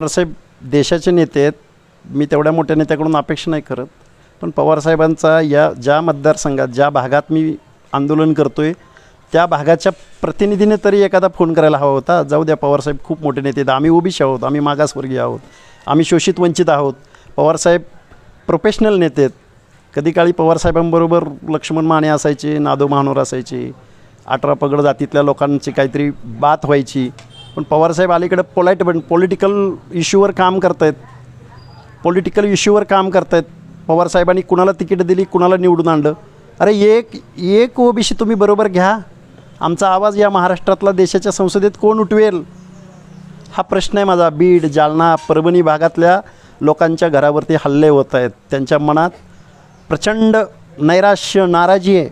पवारसाहेब देशाचे नेते आहेत. मी तेवढ्या मोठ्या नेत्याकडून अपेक्षा नाही करत. पण पवारसाहेबांचा या ज्या मतदारसंघात ज्या भागात मी आंदोलन करतो आहे त्या भागाच्या प्रतिनिधीने तरी एखादा फोन करायला हवा होता. जाऊ द्या पवारसाहेब खूप मोठे नेते आहेत. आम्ही ओबीसी आहोत आम्ही मागासवर्गीय आहोत. आम्ही शोषित वंचित आहोत. पवारसाहेब प्रोफेशनल नेते आहेत. कधी काळी पवारसाहेबांबरोबर लक्ष्मण माने असायचे नादो महानोर असायचे अठरा पगड जातीतल्या लोकांची काहीतरी बात व्हायची. पण पवारसाहेब अलीकडे पोलाईट बन पॉलिटिकल इश्यूवर काम करतायत. पॉलिटिकल इश्यूवर काम करतायत. पवारसाहेबांनी कुणाला तिकीट दिली कुणाला निवडून आणलं? अरे एक एक ओबीसी तुम्ही बरोबर घ्या. आमचा आवाज या महाराष्ट्रातला देशाच्या संसदेत कोण उठवेल? हा प्रश्न आहे माझा. बीड जालना परभणी भागातल्या लोकांच्या घरावरती हल्ले होत आहेत. त्यांच्या मनात प्रचंड नैराश्य नाराजी आहे.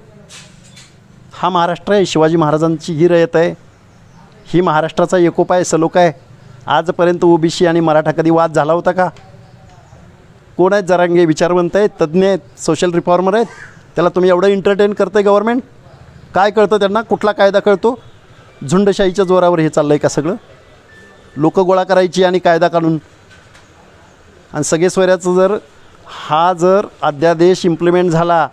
हा महाराष्ट्र आहे. शिवाजी महाराजांची ही रयत आहे. ही महाराष्ट्राचा एकोपा आहे सलोखा आहे. आजपर्यंत ओबीसी आणि मराठा कधी वाद झाला होता का? कोण आहेत जरांगे विचारवंत आहेत तज्ज्ञ आहेत सोशल रिफॉर्मर आहेत? त्याला तुम्ही एवढं एंटरटेन करतं आहे गव्हर्मेंट काय कळतं त्यांना? कुठला कायदा कळतो? झुंडशाहीच्या जोरावर हे चाललं आहे का सगळं? लोक गोळा करायची आणि कायदा काढून. आणि सगळे सोयऱ्याचं जर हा जर अध्यादेश इम्प्लिमेंट झाला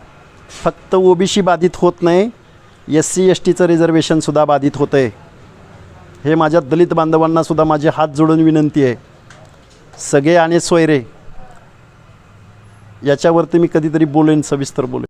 फक्त ओबीसी बाधित होत नाही एस सी एस टीचं रिझर्वेशनसुद्धा बाधित होतं आहे हे माझ्या दलित बांधवांनासुद्धा माझे हात जोडून विनंती आहे. सगळे आणि सोयरे याच्यावरती मी कधीतरी बोलेन सविस्तर बोलेन.